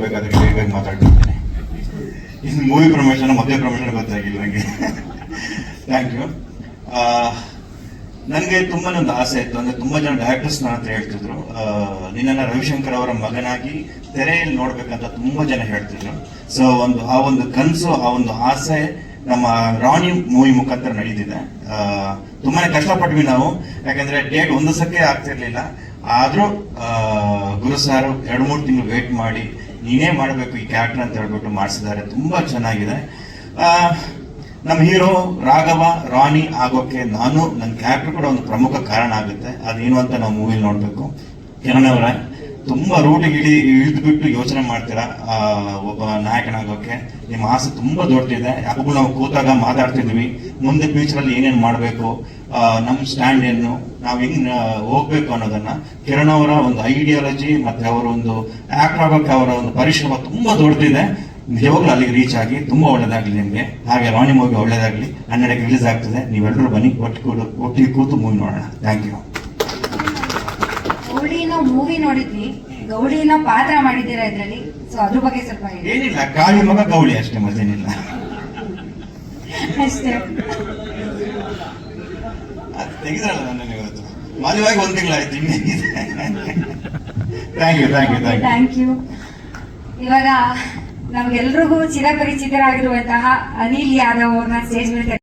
ಬೇಕಾದ್ರೆ ಬೇಗ ಮಾತಾಡ್ತಿದ್ದೇನೆ ಇನ್ನು ಮೂವಿ ಪ್ರಮೋಷನ್ ಮದುವೆ ಪ್ರಮೋಷನ್ ಗೊತ್ತಾಗಿಲ್ಲ ನನಗೆ ಥ್ಯಾಂಕ್ ಯು ನನಗೆ ತುಂಬಾ ಒಂದು ಆಸೆ ಇತ್ತು. ಅಂದ್ರೆ ತುಂಬಾ ಜನ ಡೈರೆಕ್ಟರ್ಸ್ ನನ್ನ ಹತ್ರ ಹೇಳ್ತಿದ್ರು. ನಿನ್ನನ್ನ ರವಿಶಂಕರ್ ಅವರ ಮಗನಾಗಿ ತೆರೆಯಲ್ಲಿ ನೋಡ್ಬೇಕಂತ ತುಂಬಾ ಜನ ಹೇಳ್ತಿದ್ರು. ಸೊ ಒಂದು, ಆ ಒಂದು ಕನಸು, ಆ ಒಂದು ಆಸೆ ನಮ್ಮ ರಾಣಿ ಮೂವಿ ಮುಖಾಂತರ ನಡೀತಿದೆ. ತುಂಬಾನೇ ಕಷ್ಟಪಟ್ವಿ ನಾವು. ಯಾಕಂದ್ರೆ ಡೇಟ್ ಒಂದು ಸಕ್ಕೆ ಆಗ್ತಿರ್ಲಿಲ್ಲ. ಆದ್ರೂ ಗುರು ಸಾರು ಎರಡು ಮೂರು ತಿಂಗಳು ವೇಟ್ ಮಾಡಿ ನೀನೇ ಮಾಡಬೇಕು ಈ ಕ್ಯಾರೆಕ್ಟರ್ ಅಂತ ಹೇಳ್ಬಿಟ್ಟು ಮಾಡಿಸಿದ್ದಾರೆ. ತುಂಬಾ ಚೆನ್ನಾಗಿದೆ. ನಮ್ಮ ಹೀರೋ ರಾಘವ, ರಾಣಿ ಆಗೋಕ್ಕೆ ನಾನು ನನ್ನ ಕ್ಯಾರೆಕ್ಟರ್ ಕೂಡ ಒಂದು ಪ್ರಮುಖ ಕಾರಣ ಆಗುತ್ತೆ. ಅದೇನು ಅಂತ ನಾವು ಮೂವಿಲಿ ನೋಡಬೇಕು. ಕಿರಣ್ ಅವರ. ತುಂಬಾ ರೂಟಿಗೆ ಇಳಿ ಇಳಿದ್ಬಿಟ್ಟು ಯೋಚನೆ ಮಾಡ್ತೀರಾ? ಒಬ್ಬ ನಾಯಕನಾಗೋಕೆ. ನಿಮ್ಮ ಆಸೆ ತುಂಬಾ ದೊಡ್ಡದಿದೆ. ಯಾಕೂ ನಾವು ಕೂತಾಗ ಮಾತಾಡ್ತಿದ್ವಿ. ಮುಂದೆ ಫ್ಯೂಚರ್ ಅಲ್ಲಿ ಏನೇನು ಮಾಡಬೇಕು? ನಮ್ಮ ಸ್ಟ್ಯಾಂಡ್ ಏನು? ನಾವು ಹೆಂಗ್ ಹೋಗ್ಬೇಕು ಅನ್ನೋದನ್ನ. ಕಿರಣ್ ಅವರ ಒಂದು ಐಡಿಯಾಲಜಿ ಮತ್ತೆ ಅವರ ಒಂದು ಆಕ್ಟ್ ಆಗೋಕೆ ಅವರ ಒಂದು ಪರಿಶ್ರಮ ತುಂಬಾ ದೊಡ್ಡದಿದೆ. ನಿಜವಾಗ್ಲೂ ಅಲ್ಲಿಗೆ ರೀಚ್ ಆಗಿ ತುಂಬಾ ಒಳ್ಳೇದಾಗ್ಲಿ ನಿಮ್ಗೆ. ಹಾಗೆ ರಾಣಿ ಮೂವಿ ಒಳ್ಳೇದಾಗ್ಲಿ. ಹನ್ನೆರಡಕ್ಕೆ ರಿಲೀಸ್ ಆಗ್ತದೆ. ನೀವೆಲ್ಲರೂ ಬನ್ನಿ. ಒಟ್ಟಿಗೆ ಒಟ್ಟಿಗೆ ಕೂತು ಮೂವಿ ನೋಡೋಣ. ಥ್ಯಾಂಕ್ ಯು ಗೌಡಿನ ಮೂವಿ ನೋಡಿದ್ವಿ. ಗೌಡಿನ ಪಾತ್ರ ಮಾಡಿದ್ದೀರಾ ಇದ್ರಲ್ಲಿ? ಸೊ ಅದ್ರ ಬಗ್ಗೆ ಸ್ವಲ್ಪ ಹೇಳಿ. ಏನಿಲ್ಲ ಗಾಳಿ ಮಗ ಗೌಳಿ ಅಷ್ಟೇ ಮತ್ತೇನಿಲ್ಲ. ಅಷ್ಟೇ. ಅದು ತೆಗೆದ್ರಲ್ಲ ನನ್ನ ಇವತ್ತು. ಮದುವೆಯಾಗಿ ಒಂದ್ ತಿಂಗಳಾಯ್ತು ಇನ್ನೇನಿದೆ thank you thank you thank you thank you ಇವಾಗ ನಮ್ಗೆಲ್ರಿಗೂ ಚಿರಪರಿಚಿತರಾಗಿರುವಂತಹ ಅನಿಲ್ ಯಾದವ್ ಅವ್ರನ್ನ ಸ್ಟೇಜ್ ಮೇಲೆ